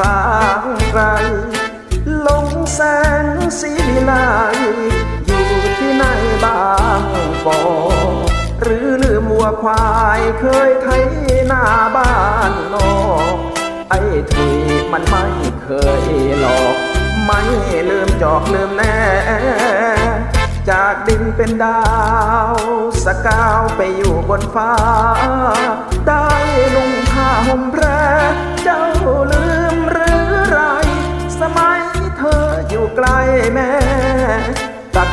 จางไกลลงแสงสีวิไลอยู่ที่ไหนบ้างบอกหรือลืมวัวควายเคยไถหน้าบ้านนอกไอ้ถุยมันไม่เคยหลอก ไม่ลืมจอกลืมแน่ จากดินเป็นดาว สกาวไปอยู่บนฟ้า ได้นุ่งผ้าห่มพรเ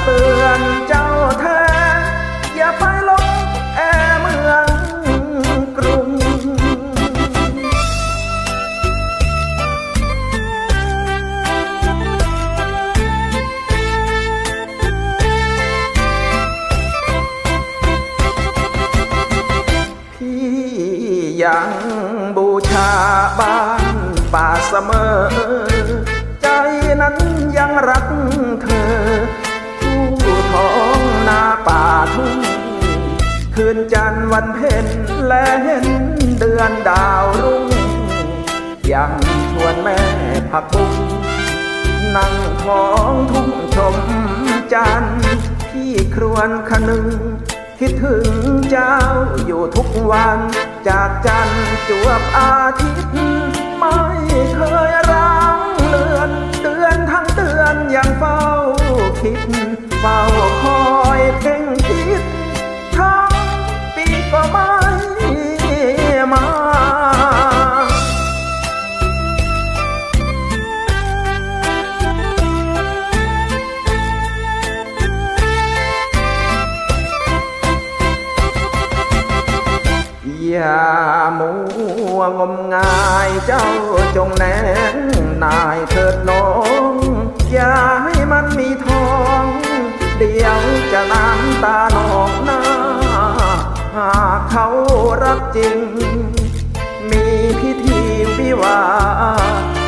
เตือนเจ้าแท้อย่าไปลงแอเมืองกรุง พี่ยังบูชาบ้านป่าเสมอ ใจนั้นยังรักเธอ องนาป่าทุ่ง คืนจันทร์วันเพ็ญและเห็นเดือนดาวรุ่ง ยังชวนแม่ผักบุ้งนั่งท้องทุ่งชมจันทร์ที่ครวนคนึง คิดถึงเจ้าอยู่ทุกวัน จากจันทร์จวบอาทิตย์ไม่เคยร้างเลือนเดือนทั้งเดือนยังเฝ้าคิด เฝ้าคอยเพ่งคิดทั้งปีก็ไม่มาอย่ามัวงมงายเจ้าจงแนงนายเถิดน้อง อย่าให้มันมีทอง เดี๋ยวจะน้ำตาหนองหน้า หากเขารักจริง มีพิธีวิวา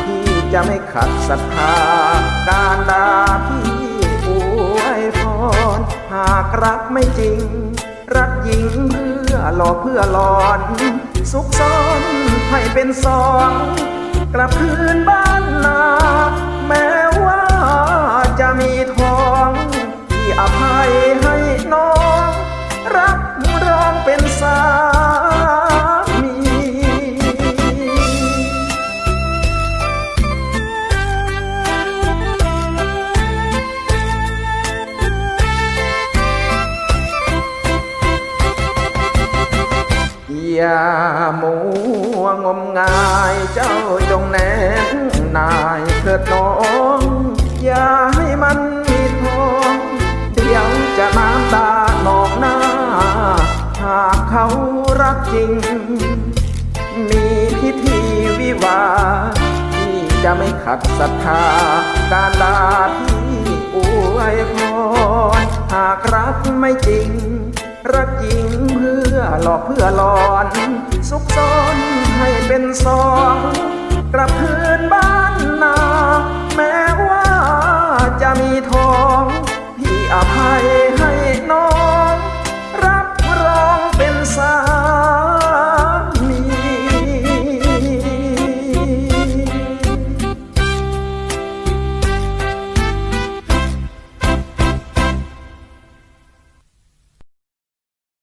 ที่จะไม่ขัดศรัทธา การดาพี่อวยพรหากรักไม่จริง รักหญิงเพื่อหลอกเพื่อหลอน สุขซ้อนให้เป็นสอง กลับคืนบ้านนา อย่ามัวงมงายเจ้าจงแนงนายเถิดน้อง อย่าให้มันมีทองเดี๋ยวจะน้ำตาหนองหน้า หากเขารักจริง มีพิธีวิวาที่จะไม่ขัดศรัทธาการลาที่อวยพรหากรักไม่จริง รักจริงเพื่อหลอกเพื่อหลอน ซุกซ้อนให้เป็นสอง